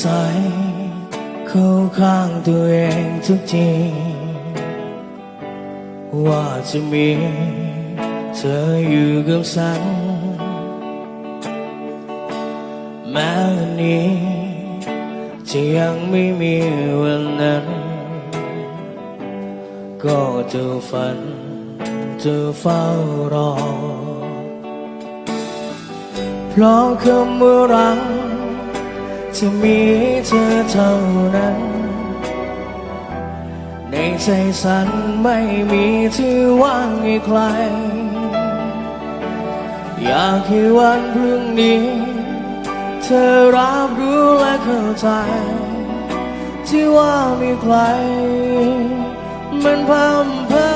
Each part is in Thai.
ใจ เข้าข้างตัวเองทุกที ว่าจะมีเธออยู่กับฉัน แม้วันนี้จะยังไม่มีวันนั้น ก็จะฝันจะเฝ้ารอ เพราะคำว่ารัก จะมีเธอเท่านั้น ในใจฉันไม่มีที่ว่างให้ใคร อยากให้วันพรุ่งนี้ เธอรับรู้และเข้าใจ ที่ว่ามีใคร มันพำเพอ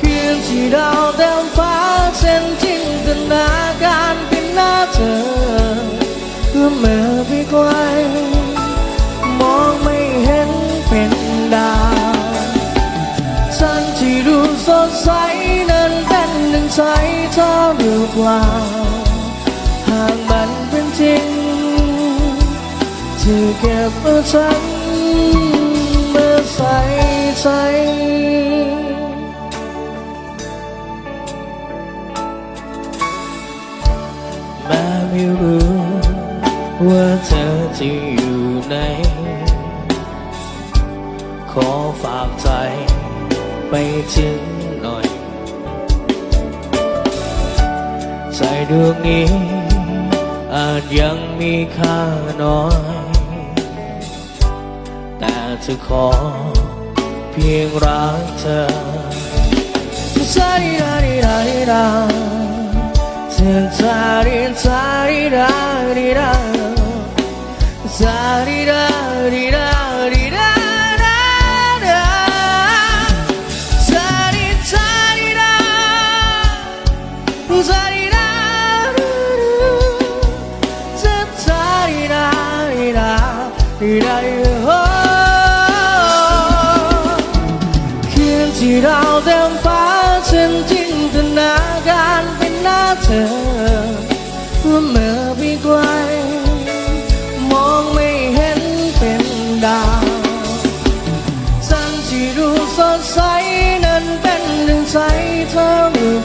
คืนที่ดาวเต็มฟ้าเส้นจินตนาการเป็นหน้า เธอเพื่อเมื่อไปไกลมองไม่เห็นเป็นดาวฉันที่ดูสดใสนั้นเป็นหนึ่งใจเธอหรือเปล่าหากมันเป็นจริงที่เก็บเอาฉันมาใส่ใจ แม้ไม่รู้ว่าเธอจะอยู่ไหน ขอฝากใจไปถึงหน่อย ใจดวงนี้อาจยังมีค่าน้อย แต่จะขอเพียงรักเธอาดิดาดิ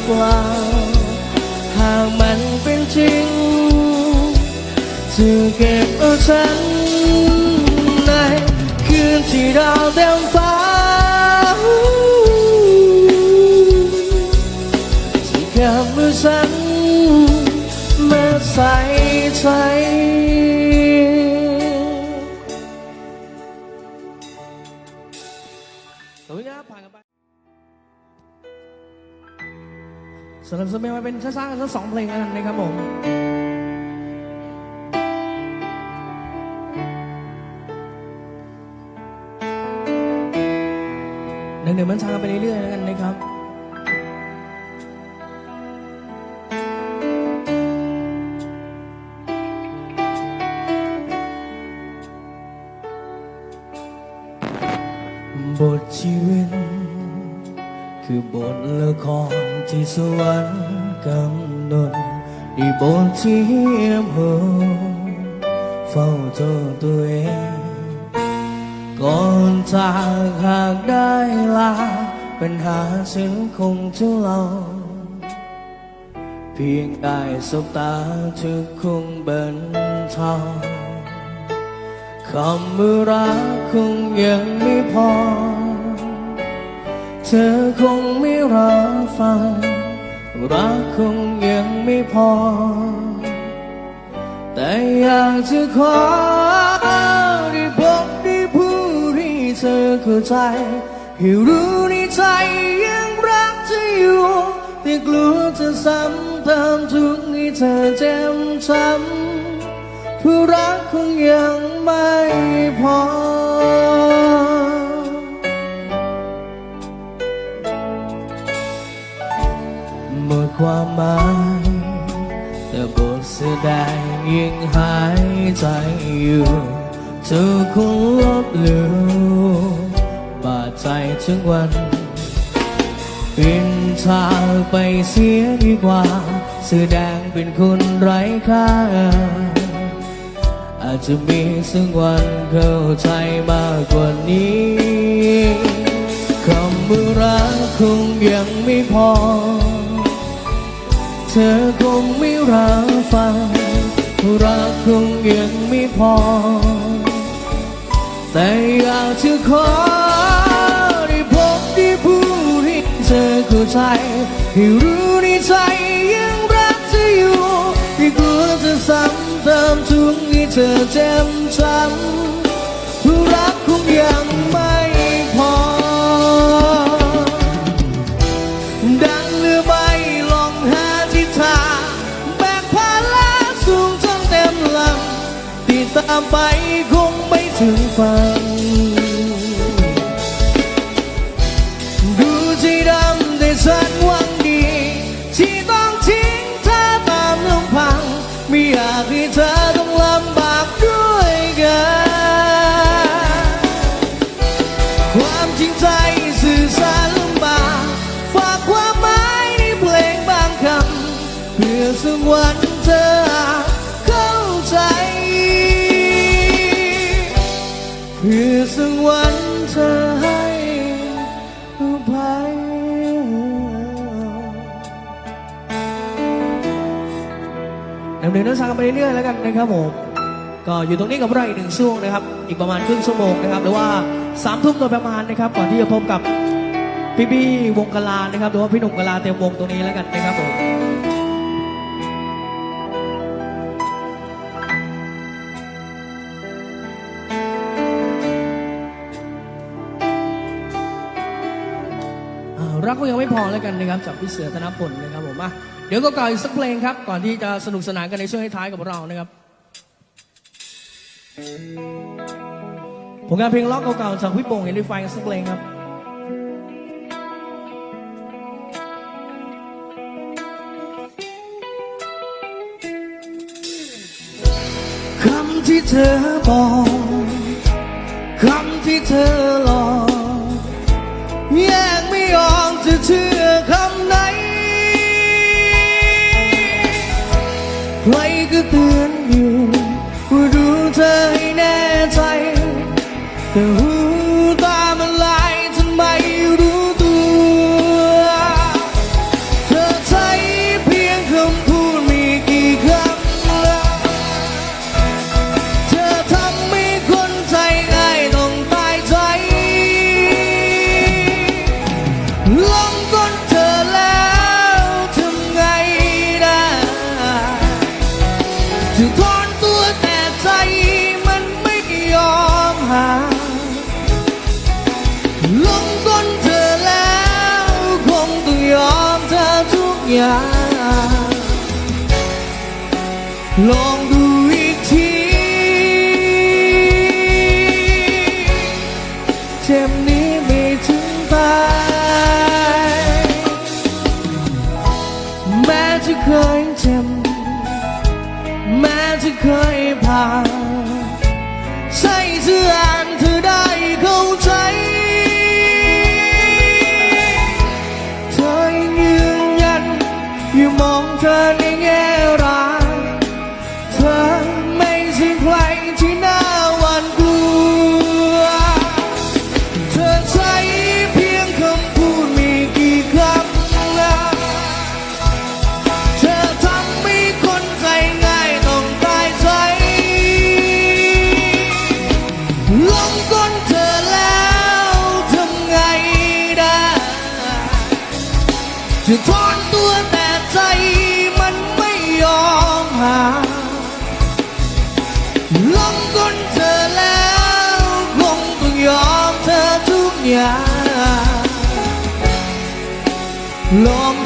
หรือเปล่าหากมันเป็นจริงจะเก็บเอาฉันในคืนที่ดาวเต็มฟ้า สำหรับสมัยมาเป็นช้าๆกันสักสองเพลงกันนะครับผมหนึ่งหนึ่งมันช้าไปเรื่อยๆแล้วกันนะครับบทชีวิตคือบทละคร ที่สวรรค์กำหนดอีบทที่เยี่ยมโหเฝ้าโทษตัวเองก่อนจากหากได้ลาปัญหาฉันคงจะเล่าเพียงได้สบตาเธอคงบรรเทาคำว่ารักคงยังไม่พอ เธอคงไม่รับฟัง รักคงยังไม่พอ แต่อยากจะขอได้พบได้พูดให้เธอเข้าใจ ให้รู้ในใจยังรักเธออยู่ แต่กลัวจะซ้ำเติมทุกข์ให้เธอเจ็บช้ำผู้รักคงยังไม่พอ ความหมายแต่บทแสดงยังหายใจอยู่เธอคงลบเลือบาดใจถึงวันเปินทางไปเสียดีกว่าสแสดงเป็นคนไร้ค่า อาจจะมีสักวันเข้าใจมากกว่านี้คำว่ารักคงยังไม่พอ อคงไม่รับฟัง รักคงยังไม่พอ แต่อยากจะขอได้พบได้พูดให้เธอเข้าใจให้รู้ในใจยังรักเธออยู่ไม่กลัวจะซ้ำเติมทุกข์ให้เธอเจ็บช้ำรักคงยังไม่ำที่ตามไปคงไม่ถึงฝั่งดูใจดำแต่ฉันหวังดีที่ต้องทิ้งเธอตามลำพังไม่อยากให้เธอต้องลำบากด้วยกันความจริงใจสื่อสารลำบากฝากความหมายในเพลงบางคำเพื่อสักวัน นึ่งนเรื่องทาวกันไปเรื่อยๆแล้วกันนะครับผมก็อยู่ตรงนี้กับเราอีกหนึ่งช่วงนะครับ อีกประมาณครึ่งชั่วโมงนะครับ หรือว่าสามทุ่มโดยประมาณนะครับ ก่อนที่จะพบกับพี่บี้วงกลานะครับ หรือว่าพี่หนุ่มกลาเต็มวงตรงนี้แล้วกันนะครับผม รักก็ยังไม่พอแล้วกันนะครับจากพี่เสือธนพลนะครับผมอะเดี๋ยวก็กล่าวอีกสักเพลงครับ ก่อนที่จะสนุกสนานกันในช่วงท้ายกับเรานะครับผลงานเพลงล็อกเก่าๆจากพี่โป่งเห็นด้วยไฟกันสักเพลงครับคำที่เธอบอกคำที่เธอ คร ยา ลองดูอีกที เจ็บนี้ไม่ถึงตายแม้จะเคยเจ็บแม้จะเคยผ่าน ล